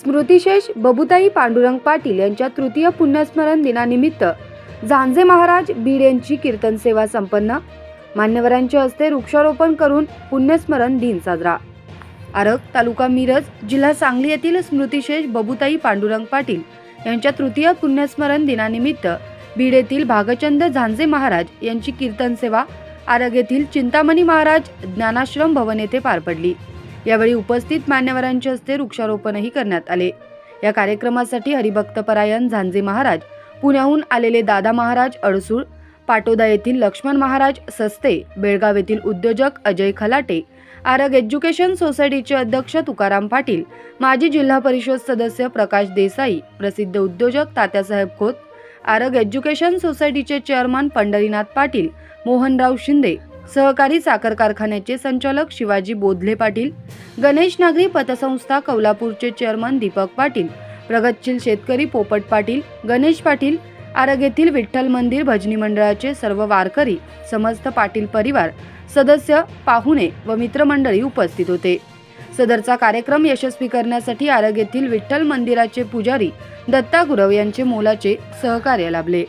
स्मृतिशेष बबुताई पांडुरंग पाटील यांच्या तृतीय पुण्यस्मरण दिनानिमित्त झांजे महाराज बीड यांची कीर्तन सेवा संपन्न. मान्यवरांच्या हस्ते वृक्षारोपण करून पुण्यस्मरण दिन साजरा. आरग तालुका मिरज जिल्हा सांगली येथील स्मृतिशेष बबुताई पांडुरंग पाटील यांच्या तृतीय पुण्यस्मरण दिनानिमित्त बीड येथील भागचंद झांजे महाराज यांची कीर्तन सेवा आरग येथील चिंतामणी महाराज ज्ञानाश्रम भवन येथे पार पडली. यावेळी उपस्थित मान्यवरांच्या हस्ते वृक्षारोपणही करण्यात आले. या कार्यक्रमासाठी हरिभक्तपरायण झांजे महाराज पुण्याहून आलेले दादा महाराज अडसूळ पाटोदा येथील लक्ष्मण महाराज सस्ते बेळगाव येथील उद्योजक अजय खलाटे आरग एज्युकेशन सोसायटीचे अध्यक्ष तुकाराम पाटील माजी जिल्हा परिषद सदस्य प्रकाश देसाई प्रसिद्ध उद्योजक तात्यासाहेब खोत आरग एज्युकेशन सोसायटीचे चेअरमन पंढरीनाथ पाटील मोहनराव शिंदे सहकारी साखर कारखान्याचे संचालक शिवाजी बोधले पाटील गणेश नागरी पतसंस्था कौलापूरचे चेअरमन दीपक पाटील प्रगतशील शेतकरी पोपट पाटील गणेश पाटील आरग येथील विठ्ठल मंदिर भजनी मंडळाचे सर्व वारकरी समस्त पाटील परिवार सदस्य पाहुणे व मित्रमंडळी उपस्थित होते. सदरचा कार्यक्रम यशस्वी करण्यासाठी आरग येथील विठ्ठल मंदिराचे पुजारी दत्ता गुरव यांचे मोलाचे सहकार्य लाभले.